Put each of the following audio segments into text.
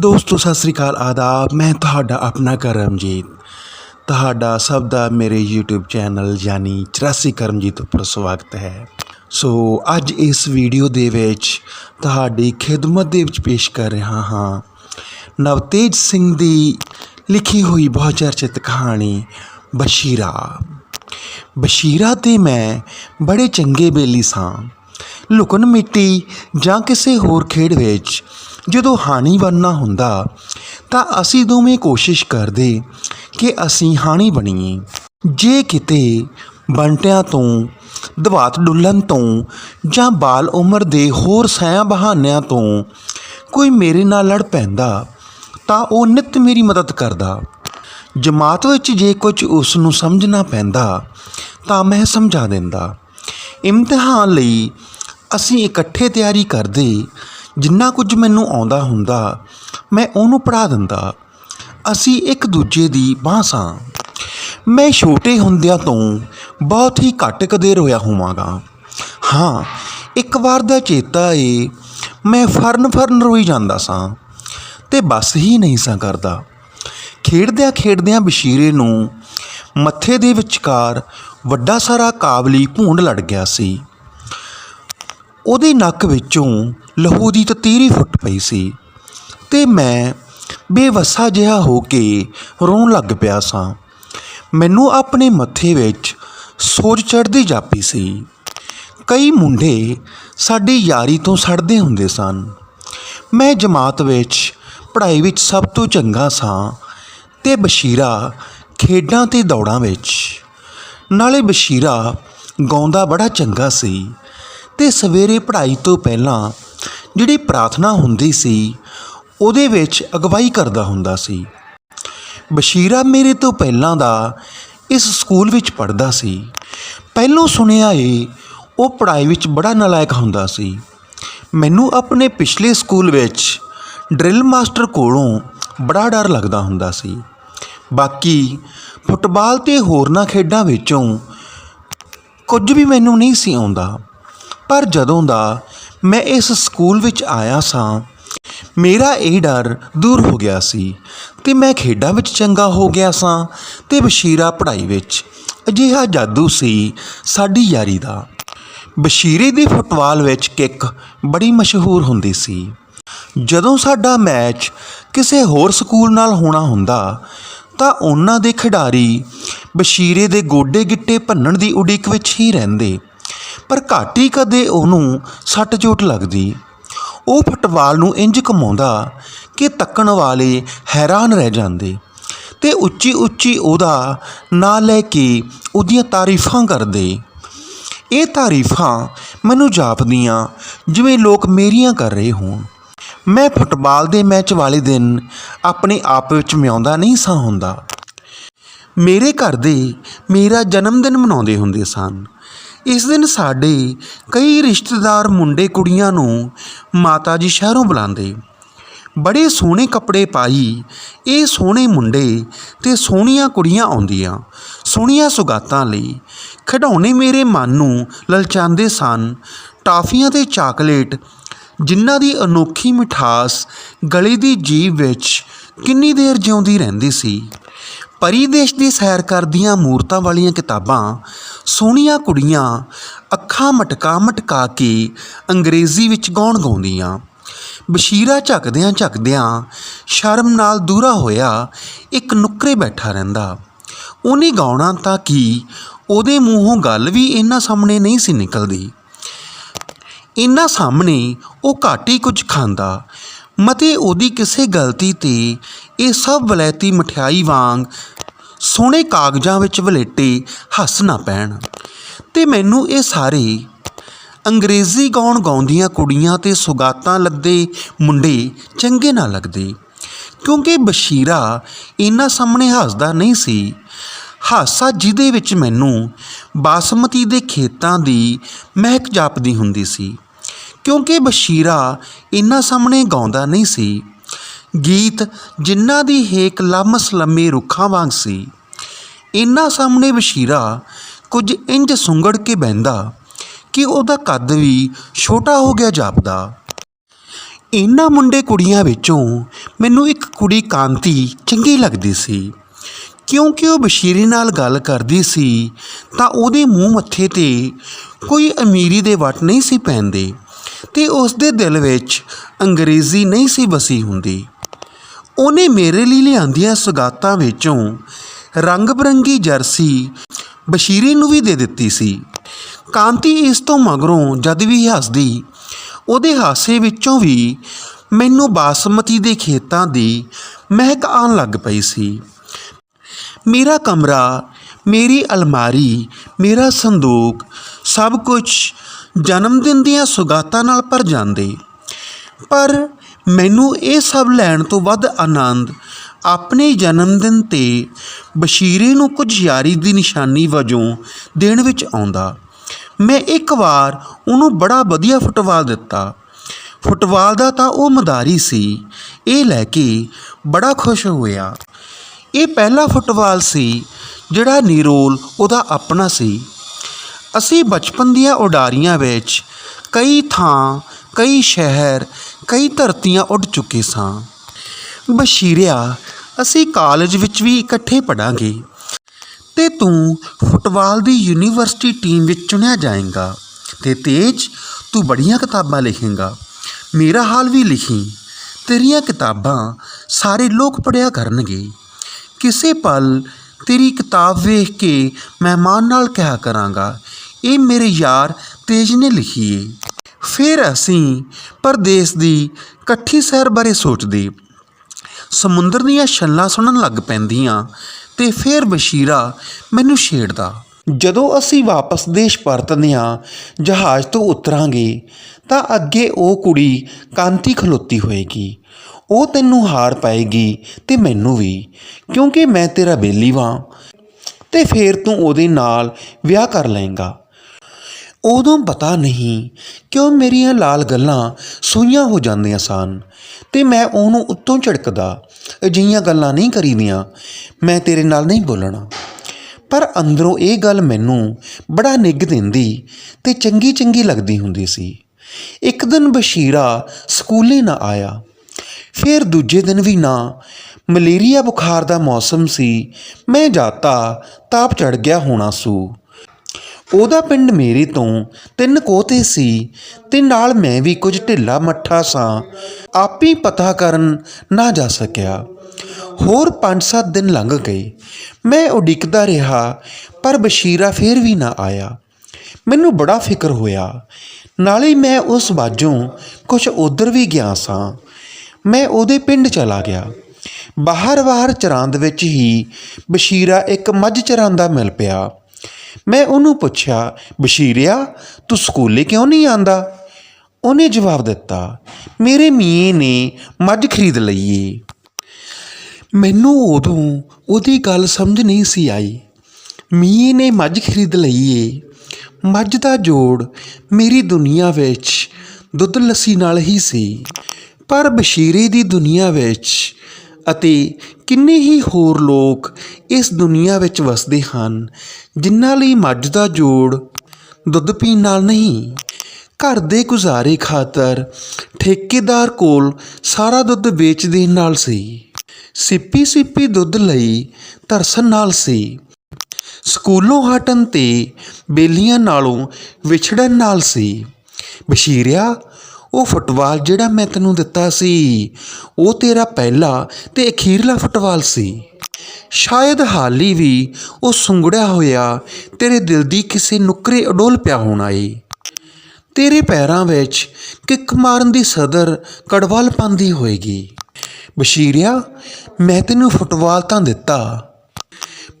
ਦੋਸਤੋ, ਸਤਿ ਸ੍ਰੀ ਅਕਾਲ, ਆਦਾਬ। ਮੈਂ ਤੁਹਾਡਾ ਆਪਣਾ ਕਰਮਜੀਤ ਤੁਹਾਡਾ ਸਭ ਦਾ ਮੇਰੇ YouTube ਚੈਨਲ ਯਾਨੀ 84 ਕਰਮਜੀਤ ਉੱਪਰ ਸਵਾਗਤ ਹੈ। ਸੋ, ਅੱਜ ਇਸ ਵੀਡੀਓ ਦੇ ਵਿੱਚ ਤੁਹਾਡੀ ਖਿਦਮਤ ਦੇ ਵਿੱਚ ਪੇਸ਼ ਕਰ ਰਿਹਾ ਹਾਂ। ਨਵਤੇਜ ਸਿੰਘ ਦੀ ਲਿਖੀ ਹੋਈ ਬਹੁਤ ਚਰਚਿਤ ਕਹਾਣੀ, ਬਸ਼ੀਰਾ। ਬਸ਼ੀਰਾ ਤੇ ਮੈਂ ਬੜੇ ਚੰਗੇ ਬੇਲੀ ਸਾਂ। ਲੁਕਣ ਮਿੱਟੀ ਜਾਂ ਕਿਸੇ ਹੋਰ ਖੇਡ ਵਿੱਚ ਜਦੋਂ ਹਾਣੀ ਬਣਨਾ ਹੁੰਦਾ, ਤਾਂ ਅਸੀਂ ਦੋਵੇਂ ਕੋਸ਼ਿਸ਼ ਕਰਦੇ ਕਿ ਅਸੀਂ ਹਾਣੀ ਬਣੀਏ। ਜੇ ਕਿਤੇ ਬੰਟਿਆਂ ਤੋਂ, ਦਵਾਤ ਡੁੱਲਣ ਤੋਂ ਜਾਂ ਬਾਲ ਉਮਰ ਦੇ ਹੋਰ ਸਿਆਂ ਬਹਾਨਿਆਂ ਤੋਂ ਕੋਈ ਮੇਰੇ ਨਾਲ ਲੜ ਪੈਂਦਾ, ਤਾਂ ਉਹ ਨਿਤ ਮੇਰੀ ਮਦਦ ਕਰਦਾ। ਜਮਾਤ ਵਿੱਚ ਜੇ ਕੁਝ ਉਸ ਨੂੰ ਸਮਝਣਾ ਪੈਂਦਾ, ਤਾਂ ਮੈਂ ਸਮਝਾ ਦਿੰਦਾ। ਇਮਤਿਹਾਨ ਲਈ ਅਸੀਂ ਇਕੱਠੇ ਤਿਆਰੀ ਕਰਦੇ, ਜਿੰਨਾ ਕੁਝ ਮੈਨੂੰ ਆਉਂਦਾ ਹੁੰਦਾ, ਮੈਂ ਉਹਨੂੰ ਪੜ੍ਹਾ ਦਿੰਦਾ। ਅਸੀਂ ਇੱਕ ਦੂਜੇ ਦੀ ਬਾਂਹ ਸਾਂ। ਮੈਂ ਛੋਟੇ ਹੁੰਦਿਆਂ ਤੋਂ ਬਹੁਤ ਹੀ ਘੱਟ ਕਦੇ ਰੋਇਆ ਹੋਵਾਂਗਾ। ਹਾਂ, ਇੱਕ ਵਾਰ ਦਾ ਚੇਤਾ ਏ, ਮੈਂ ਫਰਨ ਫਰਨ ਰੋਈ ਜਾਂਦਾ ਸਾਂ ਤੇ ਬਸ ਹੀ ਨਹੀਂ ਸਾਂ ਕਰਦਾ। ਖੇਡਦਿਆਂ ਖੇਡਦਿਆਂ ਬਸ਼ੀਰੇ ਨੂੰ ਮੱਥੇ ਦੇ ਵਿਚਕਾਰ ਵੱਡਾ ਸਾਰਾ ਕਾਬਲੀ ਭੂੰਡ ਲੜ ਗਿਆ ਸੀ। ਉਹਦੇ ਨੱਕ ਵਿੱਚੋਂ ਲਹੂ ਦੀ ਤਤੀਰੀ ਫੁੱਟ ਪਈ ਸੀ ਤੇ ਮੈਂ ਬੇਵਸਾ ਜਿਹਾ ਹੋ ਕੇ ਰੋਣ ਲੱਗ ਪਿਆ ਸਾਂ। ਮੈਨੂੰ ਆਪਣੇ ਮੱਥੇ ਵਿੱਚ ਸੋਜ ਚੜ੍ਹਦੀ ਜਾਪੀ ਸੀ। ਕਈ ਮੁੰਡੇ ਸਾਡੀ ਯਾਰੀ ਤੋਂ ਸੜਦੇ ਹੁੰਦੇ ਸਨ। ਮੈਂ ਜਮਾਤ ਵਿੱਚ ਪੜ੍ਹਾਈ ਵਿੱਚ ਸਭ ਤੋਂ ਚੰਗਾ ਸਾਂ ਤੇ ਬਸ਼ੀਰਾ ਖੇਡਾਂ ਤੇ ਦੌੜਾਂ ਵਿੱਚ। ਨਾਲੇ ਬਸ਼ੀਰਾ ਗਾਉਂਦਾ ਬੜਾ ਚੰਗਾ ਸੀ। ਤੇ ਸਵੇਰੇ ਪੜ੍ਹਾਈ ਤੋਂ ਪਹਿਲਾਂ ਜਿਹੜੀ ਪ੍ਰਾਰਥਨਾ ਹੁੰਦੀ ਸੀ, ਉਹਦੇ ਵਿੱਚ ਅਗਵਾਈ ਕਰਦਾ ਹੁੰਦਾ ਸੀ। ਬਸ਼ੀਰਾ ਮੇਰੇ ਤੋਂ ਪਹਿਲਾਂ ਦਾ ਇਸ ਸਕੂਲ ਵਿੱਚ ਪੜ੍ਹਦਾ ਸੀ। ਪਹਿਲੋਂ ਸੁਣਿਆ ਏ, ਉਹ ਪੜ੍ਹਾਈ ਵਿੱਚ ਬੜਾ ਨਲਾਇਕ ਹੁੰਦਾ ਸੀ। ਮੈਨੂੰ ਆਪਣੇ ਪਿਛਲੇ ਸਕੂਲ ਵਿੱਚ ਡਰਿਲ ਮਾਸਟਰ ਕੋਲੋਂ ਬੜਾ ਡਰ ਲੱਗਦਾ ਹੁੰਦਾ ਸੀ। ਬਾਕੀ ਫੁੱਟਬਾਲ ਤੇ ਹੋਰਨਾਂ ਖੇਡਾਂ ਵਿੱਚੋਂ ਕੁਝ ਵੀ ਮੈਨੂੰ ਨਹੀਂ ਸੀ ਆਉਂਦਾ। ਪਰ ਜਦੋਂ ਦਾ ਮੈਂ ਇਸ ਸਕੂਲ ਵਿੱਚ ਆਇਆ ਸਾਂ, ਮੇਰਾ ਇਹ ਡਰ ਦੂਰ ਹੋ ਗਿਆ ਸੀ ਤੇ ਮੈਂ ਖੇਡਾਂ ਵਿੱਚ ਚੰਗਾ ਹੋ ਗਿਆ ਸਾਂ ਤੇ ਬਸ਼ੀਰਾ ਪੜ੍ਹਾਈ ਵਿੱਚ ਅਜਿਹਾ ਜਾਦੂ ਸੀ ਸਾਡੀ ਯਾਰੀ ਦਾ। ਬਸ਼ੀਰੇ ਦੀ ਫੁੱਟਬਾਲ ਵਿੱਚ ਕਿੱਕ ਬੜੀ ਮਸ਼ਹੂਰ ਹੁੰਦੀ ਸੀ। ਜਦੋਂ ਸਾਡਾ ਮੈਚ ਕਿਸੇ ਹੋਰ ਸਕੂਲ ਨਾਲ ਹੋਣਾ ਹੁੰਦਾ, ਤਾਂ ਉਹਨਾਂ ਦੇ ਖਿਡਾਰੀ ਬਸ਼ੀਰੇ ਦੇ ਗੋਡੇ ਗਿੱਟੇ ਭੰਨਣ ਦੀ ਉਡੀਕ ਵਿੱਚ ਹੀ ਰਹਿੰਦੇ। ਪਰ ਘੱਟ ਹੀ ਕਦੇ ਉਹਨੂੰ ਸੱਟ ਚੋਟ ਲੱਗਦੀ। ਉਹ ਫੁੱਟਬਾਲ ਨੂੰ ਇੰਜ ਕਮਾਉਂਦਾ ਕਿ ਤੱਕਣ ਵਾਲੇ ਹੈਰਾਨ ਰਹਿ ਜਾਂਦੇ ਤੇ ਉੱਚੀ ਉੱਚੀ ਉਹਦਾ ਨਾਂ ਲੈ ਕੇ ਉਹਦੀਆਂ ਤਾਰੀਫਾਂ ਕਰਦੇ। ਇਹ ਤਾਰੀਫਾਂ ਮੈਨੂੰ ਜਾਪਦੀਆਂ ਜਿਵੇਂ ਲੋਕ ਮੇਰੀਆਂ ਕਰ ਰਹੇ ਹੋਣ। ਮੈਂ ਫੁੱਟਬਾਲ ਦੇ ਮੈਚ ਵਾਲੇ ਦਿਨ ਆਪਣੇ ਆਪ ਵਿੱਚ ਮਿਆਉਂਦਾ ਨਹੀਂ ਸਾਂ ਹੁੰਦਾ। ਮੇਰੇ ਘਰ ਦੇ ਮੇਰਾ ਜਨਮ ਦਿਨ ਮਨਾਉਂਦੇ ਹੁੰਦੇ ਸਨ। ਇਸ ਦਿਨ ਸਾਡੇ ਕਈ ਰਿਸ਼ਤੇਦਾਰ ਮੁੰਡੇ ਕੁੜੀਆਂ ਨੂੰ ਮਾਤਾ ਜੀ ਸ਼ਹਿਰੋਂ ਬੁਲਾਉਂਦੇ। ਬੜੇ ਸੋਹਣੇ ਕੱਪੜੇ ਪਾਈ ਇਹ ਸੋਹਣੇ ਮੁੰਡੇ ਤੇ ਸੋਹਣੀਆਂ ਕੁੜੀਆਂ ਆਉਂਦੀਆਂ। ਸੋਹਣੀਆਂ ਸੁਗਾਤਾਂ ਲਈ ਖਿਡੌਣੇ ਮੇਰੇ ਮਨ ਨੂੰ ਲਲਚਾਉਂਦੇ ਸਨ। ਟਾਫੀਆਂ ਤੇ ਚਾਕਲੇਟ, ਜਿਨ੍ਹਾਂ ਦੀ ਅਨੋਖੀ ਮਿਠਾਸ ਗਲੇ ਦੀ ਜੀਭ ਵਿੱਚ ਕਿੰਨੀ ਦੇਰ ਜਿਉਂਦੀ ਰਹਿੰਦੀ ਸੀ। ਪਰੀ ਦੇਸ਼ ਦੀ ਸੈਰ ਕਰਦੀਆਂ ਮੂਰਤਾਂ ਵਾਲੀਆਂ ਕਿਤਾਬਾਂ, ਸੋਹਣੀਆਂ ਕੁੜੀਆਂ, ਅੱਖਾਂ ਮਟਕਾ ਮਟਕਾ ਕੇ ਅੰਗਰੇਜ਼ੀ ਵਿੱਚ ਗਾਉਣ ਗਾਉਂਦੀਆਂ। ਬਸ਼ੀਰਾ ਝਕਦਿਆਂ ਝਕਦਿਆਂ ਸ਼ਰਮ ਨਾਲ ਦੂਰਾ ਹੋਇਆ, ਇੱਕ ਨੁੱਕਰੇ ਬੈਠਾ ਰਹਿੰਦਾ। ਉਹਨੇ ਗਾਉਣਾ ਤਾਂ ਕੀ, ਉਹਦੇ ਮੂੰਹੋਂ ਗੱਲ ਵੀ ਇਹਨਾਂ ਸਾਹਮਣੇ ਨਹੀਂ ਸੀ ਨਿਕਲਦੀ। ਇਹਨਾਂ ਸਾਹਮਣੇ ਉਹ ਘੱਟ ਹੀ ਕੁਝ ਖਾਂਦਾ। ਮਤੇ ਉਹਦੀ ਕਿਸੇ ਗਲਤੀ ਤੇ ਇਹ ਸਭ ਵਲੈਤੀ ਮਠਿਆਈ ਵਾਂਗ ਸੋਹਣੇ ਕਾਗਜ਼ਾਂ ਵਿੱਚ ਵਲੇਟੇ ਹੱਸ ਨਾ ਪੈਣ। ਤੇ ਮੈਨੂੰ ਇਹ ਸਾਰੇ ਅੰਗਰੇਜ਼ੀ ਗਾਉਣ ਗਾਉਂਦੀਆਂ ਕੁੜੀਆਂ ਤੇ ਸੁਗਾਤਾਂ ਲੱਦੇ ਮੁੰਡੇ ਚੰਗੇ ਨਾ ਲੱਗਦੇ। ਕਿਉਂਕਿ ਬਸ਼ੀਰਾ ਇਹਨਾਂ ਸਾਹਮਣੇ ਹੱਸਦਾ ਨਹੀਂ ਸੀ। ਹਾਸਾ ਜਿਹਦੇ ਵਿੱਚ ਮੈਨੂੰ ਬਾਸਮਤੀ ਦੇ ਖੇਤਾਂ ਦੀ ਮਹਿਕ ਜਾਪਦੀ ਹੁੰਦੀ ਸੀ। ਕਿਉਂਕਿ ਬਸ਼ੀਰਾ ਇਹਨਾਂ ਸਾਹਮਣੇ ਗਾਉਂਦਾ ਨਹੀਂ ਸੀ। ਗੀਤ ਜਿਨ੍ਹਾਂ ਦੀ ਹੇਕ ਲੰਮਸ ਲੰਮੇ ਰੁੱਖਾਂ ਵਾਂਗ ਸੀ। ਇਹਨਾਂ ਸਾਹਮਣੇ ਬਸ਼ੀਰਾ ਕੁਝ ਇੰਜ ਸੁੰਗੜ ਕੇ ਬਹਿੰਦਾ ਕਿ ਉਹਦਾ ਕੱਦ ਵੀ ਛੋਟਾ ਹੋ ਗਿਆ ਜਾਪਦਾ। ਇਹਨਾਂ ਮੁੰਡੇ ਕੁੜੀਆਂ ਵਿੱਚੋਂ ਮੈਨੂੰ ਇੱਕ ਕੁੜੀ ਕਾਂਤੀ ਚੰਗੀ ਲੱਗਦੀ ਸੀ। ਕਿਉਂਕਿ ਉਹ ਬਸ਼ੀਰੇ ਨਾਲ ਗੱਲ ਕਰਦੀ ਸੀ ਤਾਂ ਉਹਦੇ ਮੂੰਹ ਮੱਥੇ ਤੇ ਕੋਈ ਅਮੀਰੀ ਦੇ ਵਟ ਨਹੀਂ ਸੀ ਪੈਂਦੇ। ਤੇ ਉਸ ਦੇ ਦਿਲ ਵਿੱਚ ਅੰਗਰੇਜ਼ੀ ਨਹੀਂ ਸੀ ਬਸੀ ਹੁੰਦੀ। ਉਹਨੇ ਮੇਰੇ ਲਈ ਲਿਆਂਦੀਆਂ ਸੁਗਾਤਾਂ ਵਿੱਚੋਂ ਰੰਗ ਬਰੰਗੀ ਜਰਸੀ ਬਸ਼ੀਰੇ ਨੂੰ ਵੀ ਦੇ ਦਿੱਤੀ ਸੀ। ਕਾਂਤੀ ਇਸ ਤੋਂ ਮਗਰੋਂ ਜਦ ਵੀ ਹੱਸਦੀ, ਉਹਦੇ ਹਾਸੇ ਵਿੱਚੋਂ ਵੀ ਮੈਨੂੰ ਬਾਸਮਤੀ ਦੇ ਖੇਤਾਂ ਦੀ ਮਹਿਕ ਆਉਣ ਲੱਗ ਪਈ ਸੀ। ਮੇਰਾ ਕਮਰਾ, ਮੇਰੀ ਅਲਮਾਰੀ, ਮੇਰਾ ਸੰਦੂਕ, ਸਭ ਕੁਝ ਜਨਮ ਦਿਨ ਦੀਆਂ ਸੁਗਾਤਾਂ ਨਾਲ ਭਰ ਜਾਂਦੇ। ਪਰ ਮੈਨੂੰ ਇਹ ਸਭ ਲੈਣ ਤੋਂ ਵੱਧ ਆਨੰਦ ਆਪਣੇ ਜਨਮ ਦਿਨ ਤੇ ਬਸ਼ੀਰੇ ਨੂੰ ਕੁਝ ਯਾਰੀ ਦੀ ਨਿਸ਼ਾਨੀ ਵਜੋਂ ਦੇਣ ਵਿੱਚ ਆਉਂਦਾ। ਮੈਂ ਇੱਕ ਵਾਰ ਉਹਨੂੰ ਬੜਾ ਵਧੀਆ ਫੁੱਟਬਾਲ ਦਿੱਤਾ। ਫੁੱਟਬਾਲ ਦਾ ਤਾਂ ਉਹ ਮਦਾਰੀ ਸੀ, ਇਹ ਲੈ ਕੇ ਬੜਾ ਖੁਸ਼ ਹੋਇਆ। ਇਹ ਪਹਿਲਾ ਫੁੱਟਬਾਲ ਸੀ ਜਿਹੜਾ ਨਿਰੋਲ ਉਹਦਾ ਆਪਣਾ ਸੀ। ਅਸੀਂ ਬਚਪਨ ਦੀਆਂ ਉਡਾਰੀਆਂ ਵਿੱਚ ਕਈ ਥਾਂ, ਕਈ ਸ਼ਹਿਰ, ਕਈ ਧਰਤੀਆਂ ਉੱਡ ਚੁੱਕੇ ਸਾਂ। ਬਸ਼ੀਰਿਆ, ਅਸੀਂ ਕਾਲਜ ਵਿੱਚ ਵੀ ਇਕੱਠੇ ਪੜਾਂਗੇ ਤੇ ਤੂੰ ਫੁੱਟਬਾਲ ਦੀ ਯੂਨੀਵਰਸਿਟੀ ਟੀਮ ਵਿੱਚ ਚੁਣਿਆ ਜਾਏਗਾ ਤੇ ਤੇਜ ਤੂੰ ਬੜੀਆਂ ਕਿਤਾਬਾਂ ਲਿਖੇਗਾ। ਮੇਰਾ ਹਾਲ ਵੀ ਲਿਖੀ, ਤੇਰੀਆਂ ਕਿਤਾਬਾਂ ਸਾਰੇ ਲੋਕ ਪੜਿਆ ਕਰਨਗੇ। ਕਿਸੇ ਪਲ ਤੇਰੀ ਕਿਤਾਬ ਵੇਖ ਕੇ ਮਹਿਮਾਨ ਨਾਲ ਕਿਹਾ ਕਰਾਂਗਾ ਇਹ ਮੇਰੇ ਯਾਰ ਤੇਜ ਨੇ ਲਿਖੀ ਏ। ਫਿਰ ਅਸੀਂ ਪਰਦੇਸ ਦੀ ਇਕੱਠੀ ਸੈਰ ਬਾਰੇ ਸੋਚਦੇ। ਸਮੁੰਦਰ ਦੀਆਂ ਛੱਲਾਂ ਸੁਣਨ ਲੱਗ ਪੈਂਦੀਆਂ ਤੇ ਫਿਰ ਬਸ਼ੀਰਾ ਮੈਨੂੰ ਛੇੜਦਾ। ਜਦੋਂ ਅਸੀਂ ਵਾਪਸ ਦੇਸ਼ ਪਰਤਦੇ ਹਾਂ, ਜਹਾਜ਼ ਤੋਂ ਉਤਰਾਂਗੇ, ਤਾਂ ਅੱਗੇ ਉਹ ਕੁੜੀ ਕਾਂਤੀ ਖਲੋਤੀ ਹੋਏਗੀ। ਉਹ ਤੈਨੂੰ ਹਾਰ ਪਾਏਗੀ ਤੇ ਮੈਨੂੰ ਵੀ, ਕਿਉਂਕਿ ਮੈਂ ਤੇਰਾ ਬੇਲੀ ਵਾਂ। ਤੇ ਫਿਰ ਤੂੰ ਉਹਦੇ ਨਾਲ ਵਿਆਹ ਕਰ ਲਏਗਾ। ਉਦੋਂ ਪਤਾ ਨਹੀਂ ਕਿਉਂ ਮੇਰੀਆਂ ਲਾਲ ਗੱਲਾਂ ਸੂਈਆਂ ਹੋ ਜਾਂਦੀਆਂ ਸਨ ਤੇ ਮੈਂ ਉਹਨੂੰ ਉੱਤੋਂ ਝੜਕਦਾ, ਅਜਿਹੀਆਂ ਗੱਲਾਂ ਨਹੀਂ ਕਰੀਦੀਆਂ, ਮੈਂ ਤੇਰੇ ਨਾਲ ਨਹੀਂ ਬੋਲਣਾ। ਪਰ ਅੰਦਰੋਂ ਇਹ ਗੱਲ ਮੈਨੂੰ ਬੜਾ ਨਿੱਘ ਦਿੰਦੀ ਤੇ ਚੰਗੀ ਚੰਗੀ ਲੱਗਦੀ ਹੁੰਦੀ ਸੀ। ਇੱਕ ਦਿਨ ਬਸ਼ੀਰਾ ਸਕੂਲੇ ਨਾ ਆਇਆ। ਫਿਰ ਦੂਜੇ ਦਿਨ ਵੀ ਨਾ, ਮਲੇਰੀਆ ਬੁਖਾਰ ਦਾ ਮੌਸਮ ਸੀ, ਮੈਂ ਜਾਤਾ, ਤਾਪ ਚੜ ਗਿਆ ਹੋਣਾ ਸੂ। ਉਹਦਾ ਪਿੰਡ ਮੇਰੇ ਤੋਂ ਤਿੰਨ ਕੋਤੇ ਸੀ ਤੇ ਨਾਲ ਮੈਂ ਵੀ ਕੁਝ ਢਿੱਲਾ ਮੱਠਾ ਸਾਂ। ਆਪੀ ਪਤਾ ਕਰਨ ਨਾ ਜਾ ਸਕਿਆ। ਹੋਰ 5-7 ਦਿਨ ਲੰਘ ਗਏ। ਮੈਂ ਉਡੀਕਦਾ ਰਿਹਾ, ਪਰ ਬਸ਼ੀਰਾ ਫੇਰ ਵੀ ਨਾ ਆਇਆ। ਮੈਨੂੰ ਬੜਾ ਫਿਕਰ ਹੋਇਆ। ਨਾਲੇ ਮੈਂ ਉਸ ਬਾਜੋਂ ਕੁਝ ਉਧਰ ਵੀ ਗਿਆ ਸਾਂ। ਮੈਂ ਉਹਦੇ ਪਿੰਡ ਚਲਾ ਗਿਆ। ਬਾਹਰ ਬਾਹਰ ਚਰਾਂਦ ਵਿੱਚ ਹੀ ਬਸ਼ੀਰਾ ਇੱਕ ਮੱਝ ਚਰਾਂਦਾ ਮਿਲ ਪਿਆ। ਮੈਂ ਉਹਨੂੰ ਪੁੱਛਿਆ, ਬਸ਼ੀਰਿਆ, ਤੂੰ ਸਕੂਲੇ ਕਿਉਂ ਨਹੀਂ ਆਂਦਾ ਉਹਨੇ ਜਵਾਬ ਦਿੱਤਾ, ਮੇਰੇ ਮੀਏ ਨੇ ਮੱਝ ਖਰੀਦ ਲਈ ਏ। ਮੈਨੂੰ ਉਦੋਂ ਉਹਦੀ ਗੱਲ ਸਮਝ ਨਹੀਂ ਸੀ ਆਈ। ਮੀਏ ਨੇ ਮੱਝ ਖਰੀਦ ਲਈ ਏ। ਮੱਝ ਦਾ ਜੋੜ ਮੇਰੀ ਦੁਨੀਆ ਵਿੱਚ ਦੁੱਧ ਲੱਸੀ ਨਾਲ ਹੀ ਸੀ, ਪਰ ਬਸ਼ੀਰੇ ਦੀ ਦੁਨੀਆ ਵਿੱਚ ਅਤੇ ਕਿੰਨੇ ਹੀ ਹੋਰ ਲੋਕ ਇਸ ਦੁਨੀਆ ਵਿੱਚ ਵਸਦੇ ਹਨ, ਜਿਨ੍ਹਾਂ ਲਈ ਮੱਝ ਦਾ ਜੋੜ ਦੁੱਧ ਪੀਣ ਨਾਲ ਨਹੀਂ, ਘਰ ਦੇ ਗੁਜ਼ਾਰੇ ਖਾਤਰ ਠੇਕੇਦਾਰ ਕੋਲ ਸਾਰਾ ਦੁੱਧ ਵੇਚ ਦੇਣ ਨਾਲ ਸੀ, ਸਿੱਪੀ ਸਿੱਪੀ ਦੁੱਧ ਲਈ ਤਰਸਨ ਨਾਲ ਸੀ, ਸਕੂਲੋਂ ਹਟਣ ਤੇ ਬੇਲੀਆਂ ਨਾਲੋਂ ਵਿਛੜਨ ਨਾਲ ਸੀ, ਬਸ਼ੀਰਿਆ ਉਹ ਫੁੱਟਬਾਲ ਜਿਹੜਾ ਮੈਂ ਤੈਨੂੰ ਦਿੱਤਾ ਸੀ, ਉਹ ਤੇਰਾ ਪਹਿਲਾ ਤੇ ਅਖੀਰਲਾ ਫੁੱਟਬਾਲ ਸੀ। ਸ਼ਾਇਦ ਹਾਲੀ ਵੀ ਉਹ ਸੁੰਗੜਿਆ ਹੋਇਆ ਤੇਰੇ ਦਿਲ ਦੀ ਕਿਸੇ ਨੁਕਰੇ ਅਡੋਲ ਪਿਆ ਹੋਣਾ ਏ ਤੇਰੇ ਪੈਰਾਂ ਵਿੱਚ ਕਿੱਕ ਮਾਰਨ ਦੀ ਸਦਰ ਕੜਵਲ ਪਾਉਂਦੀ ਹੋਏਗੀ। ਬਸ਼ੀਰਿਆ, ਮੈਂ ਤੈਨੂੰ ਫੁੱਟਬਾਲ ਤਾਂ ਦਿੱਤਾ,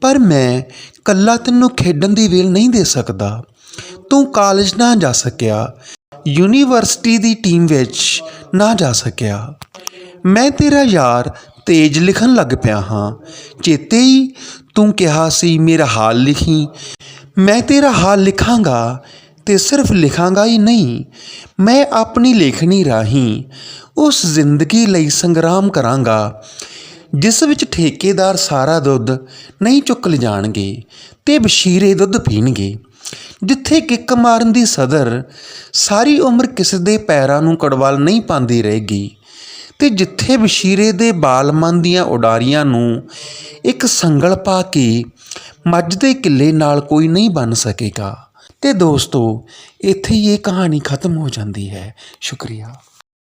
ਪਰ ਮੈਂ ਕੱਲਾ ਤੈਨੂੰ ਖੇਡਣ ਦੀ ਵੇਲ ਨਹੀਂ ਦੇ ਸਕਦਾ। ਤੂੰ ਕਾਲਜ ਨਾ ਜਾ ਸਕਿਆ ਯੂਨੀਵਰਸਿਟੀ ਦੀ ਟੀਮ ਵਿੱਚ ਨਾ ਜਾ ਸਕਿਆ। ਮੈਂ ਤੇਰਾ ਯਾਰ ਤੇਜ ਲਿਖਣ ਲੱਗ ਪਿਆ ਹਾਂ। ਚੇਤੇ ਹੀ ਤੂੰ ਕਿਹਾ ਸੀ ਮੇਰਾ ਹਾਲ ਲਿਖੀ। ਮੈਂ ਤੇਰਾ ਹਾਲ ਲਿਖਾਂਗਾ ਤੇ ਸਿਰਫ ਲਿਖਾਂਗਾ ਹੀ ਨਹੀਂ, ਮੈਂ ਆਪਣੀ ਲੇਖਣੀ ਰਾਹੀਂ ਉਸ ਜ਼ਿੰਦਗੀ ਲਈ ਸੰਗਰਾਮ ਕਰਾਂਗਾ, ਜਿਸ ਵਿੱਚ ਠੇਕੇਦਾਰ ਸਾਰਾ ਦੁੱਧ ਨਹੀਂ ਚੁੱਕ ਲਿਜਾਣਗੇ ਤੇ ਬਸ਼ੀਰੇ ਦੁੱਧ ਪੀਣਗੇ। ਜਿੱਥੇ ਕਿੱਕ ਮਾਰਨ ਦੀ ਸਦਰ ਸਾਰੀ ਉਮਰ ਕਿਸੇ ਦੇ ਪੈਰਾਂ ਨੂੰ ਕੜਵਾਲ ਨਹੀਂ ਪਾਉਂਦੀ ਰਹੇਗੀ। ਤੇ ਜਿੱਥੇ ਵਸ਼ੀਰੇ ਦੇ ਬਾਲਮਨ ਦੀਆਂ ਉਡਾਰੀਆਂ ਨੂੰ ਇੱਕ ਸੰਗਲ ਪਾ ਕੇ ਮੱਝ ਦੇ ਕਿੱਲੇ ਨਾਲ ਕੋਈ ਨਹੀਂ ਬਣ ਸਕੇਗਾ। ਤੇ ਦੋਸਤੋ, ਇੱਥੇ ਹੀ ਇਹ ਕਹਾਣੀ ਖਤਮ ਹੋ ਜਾਂਦੀ ਹੈ। ਸ਼ੁਕਰੀਆ।